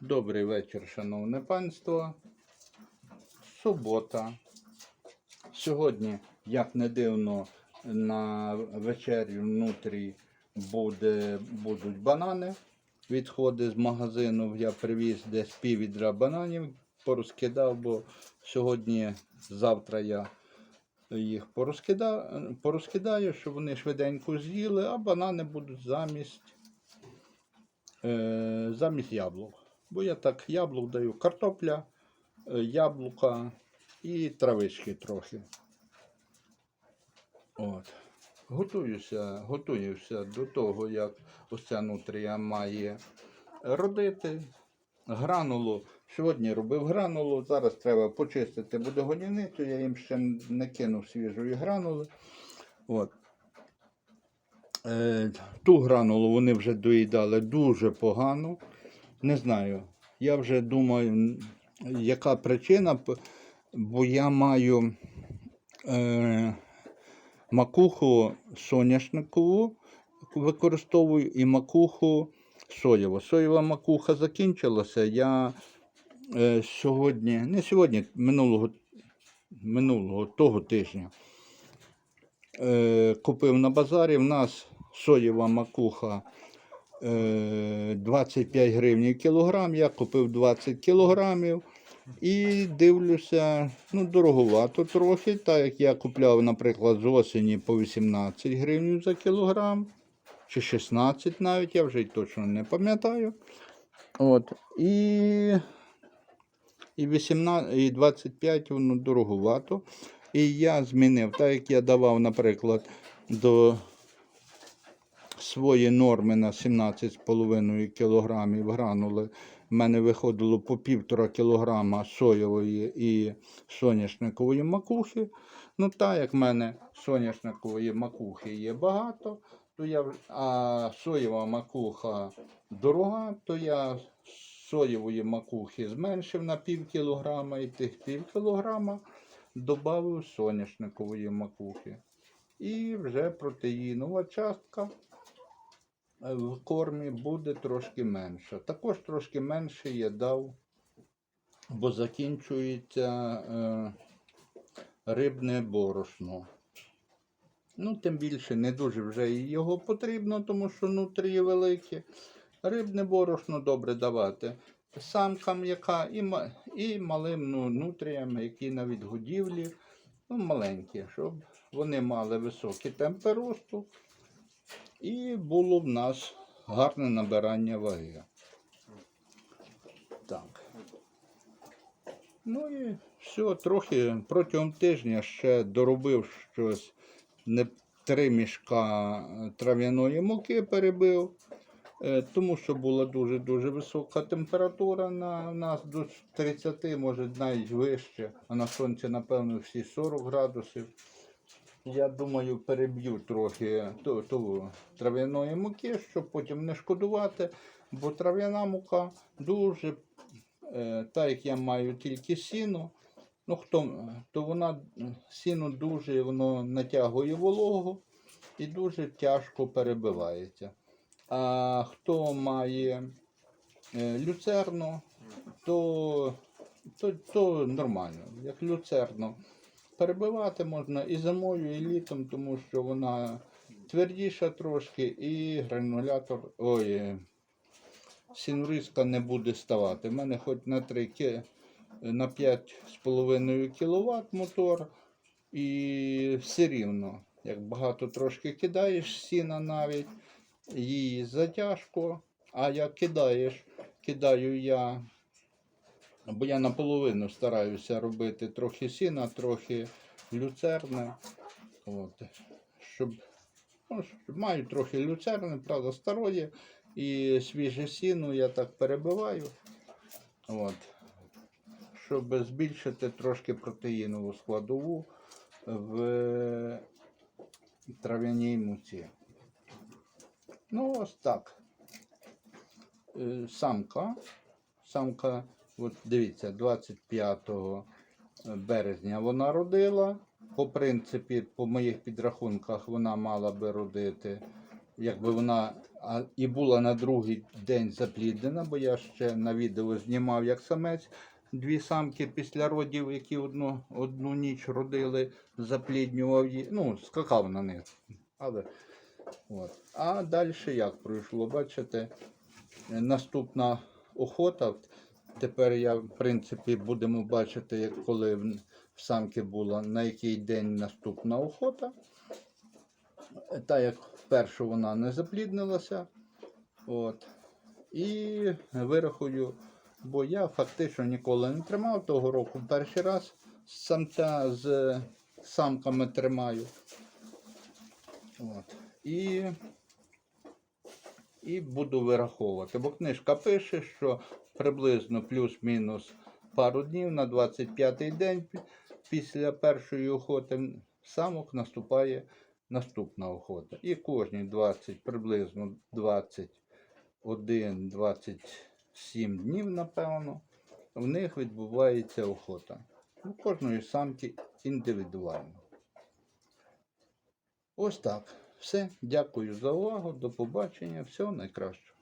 Добрий вечір, шановне панство. Субота. Сьогодні, як не дивно, на вечері внутрі буде, будуть банани. Відходи з магазину я привіз десь пів відра бананів, порозкидав, бо сьогодні, завтра я їх порозкидаю, порозкидаю, щоб вони швиденько з'їли, а банани будуть замість е, замість яблук. Бо я так яблук даю картопля, е, яблука і травички трохи. От. Готуюся, готуюся до того, як ось нутрія має родити. Гранулу. Сьогодні робив гранулу, зараз треба почистити буде годівницю, я їм ще не кинув свіжої гранули. От. Е, ту гранулу вони вже доїдали дуже погано. Не знаю. Я вже думаю, яка причина, бо я маю е, макуху соняшникову використовую і макуху соєву. Соєва макуха закінчилася. Я е, сьогодні, не сьогодні, минулого, минулого того тижня е, купив на базарі. В нас соєва макуха 25 гривень кілограм. Я купив 20 кілограмів. І дивлюся, ну, дороговато трохи, так як я купляв, наприклад, з осені по 18 гривень за кілограм, чи 16 навіть, я вже точно не пам'ятаю. От. І, і, 18, і 25 воно дороговато. І я змінив, так як я давав, наприклад, до свої норми на 17,5 кг гранули. В мене виходило по півтора кілограма соєвої і соняшникової макухи. Ну, так як в мене соняшникової макухи є багато, то я, а соєва макуха дорога, то я соєвої макухи зменшив на пів кілограма і тих пів кілограма додав соняшникової макухи. І вже протеїнова частка в кормі буде трошки менша. Також трошки менше я дав, бо закінчується е, рибне борошно. Ну, тим більше не дуже вже його потрібно, тому що нутрії великі. Рибне борошно добре давати самкам, яка і, і малим ну, нутріям, які на відгодівлі, ну, маленькі, щоб вони мали високі темпи росту і було в нас гарне набирання ваги. Так. Ну і все, трохи протягом тижня ще доробив щось. Не три мішка е, трав'яної муки перебив, е, тому що була дуже-дуже висока температура на нас до 30, може навіть вище, а на сонці, напевно, всі 40 градусів. Я думаю, переб'ю трохи ту, ту трав'яної муки, щоб потім не шкодувати, бо трав'яна мука дуже, е, так як я маю тільки сіно, ну хто, то вона сіно дуже воно натягує вологу і дуже тяжко перебивається. А хто має е, люцерну, то, то, то нормально. Як люцерну перебивати можна і зимою, і літом, тому що вона твердіша трошки, і гранулятор, ой, е, не буде ставати. У мене хоч на 3 на 5,5 кВт мотор, і все рівно, як багато трошки кидаєш сіна навіть, її затяжко, а як кидаєш, кидаю я Бо я наполовину стараюся робити трохи сіна, трохи люцерни. От. Щоб, ну, щоб маю трохи люцерни, правда, старої. І свіже сіно я так перебиваю. От. Щоб збільшити трошки протеїнову складову в трав'яній муці. Ну, ось так. Е, Самка. Самка От дивіться, 25 березня вона родила. По принципі, по моїх підрахунках, вона мала би родити, якби вона і була на другий день запліднена, бо я ще на відео знімав як самець дві самки після родів, які одну, одну ніч родили, запліднював її, ну, скакав на них. Але, от. А далі як пройшло, бачите, наступна охота. Тепер я, в принципі, будемо бачити, як коли в самки була, на який день наступна охота. Та як першу вона не запліднилася. От. І вирахую, бо я фактично ніколи не тримав того року. Перший раз самця з самками тримаю. От. І, і буду вираховувати. Бо книжка пише, що приблизно плюс-мінус пару днів на 25-й день після першої охоти самок наступає наступна охота. І кожні 20, приблизно 21-27 днів, напевно, в них відбувається охота. У кожної самки індивідуально. Ось так. Все. Дякую за увагу. До побачення. Всього найкращого.